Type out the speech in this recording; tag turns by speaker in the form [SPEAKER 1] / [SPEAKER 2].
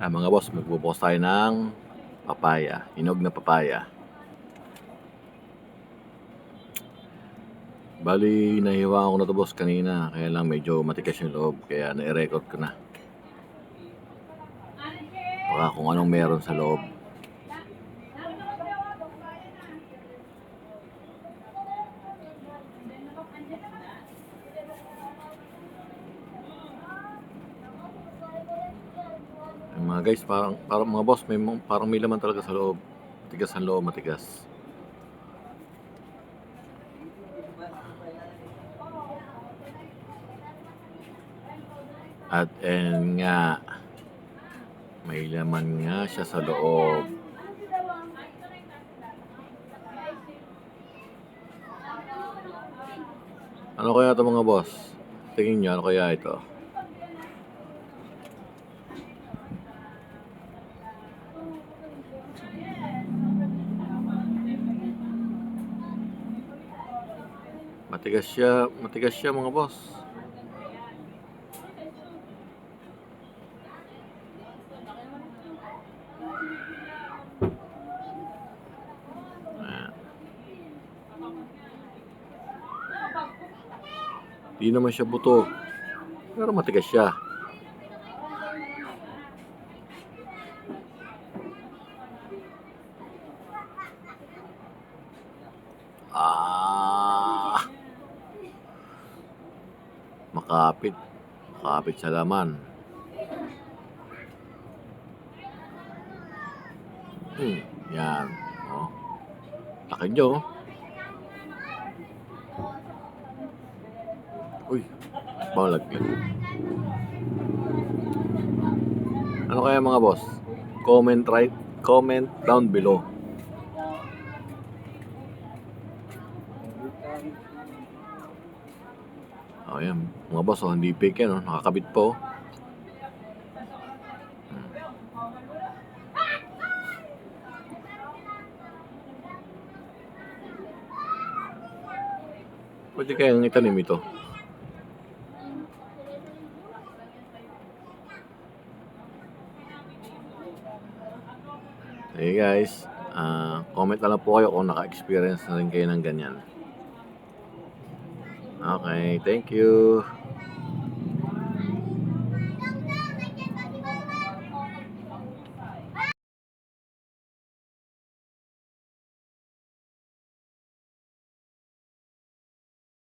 [SPEAKER 1] Ah, mga boss, magbubukas tayo ng papaya. Inog na papaya. Bali, nahiwa ko na to boss kanina. Kaya lang medyo matigas yung loob. Kaya na-record ko na. Baka kung anong meron sa loob. Mga guys, parang, parang mga boss, may, parang may laman talaga sa loob. Matigas ang loob, matigas. At and nga, may laman nga siya sa loob. Ano kaya ito mga boss? Tingin nyo, ano kaya ito? Matigas siya, matigas siya mga boss. Ayan. Di naman siya buto. Pero matigas siya. Ah. Makapit. Makapit sa laman. Hmm, yan. Oh. Laki nyo. oh. Uy, malaglag. Ano kaya mga boss? Comment right, comment down below. Oh, yan. Mga boss, oh, hindi fake yan, oh. Nakakabit po. Hmm. Pwede kayang itanim ito. Hey guys, ah, comment na lang po kayo kung naka-experience na rin kayo ng ganyan. Okay, thank you.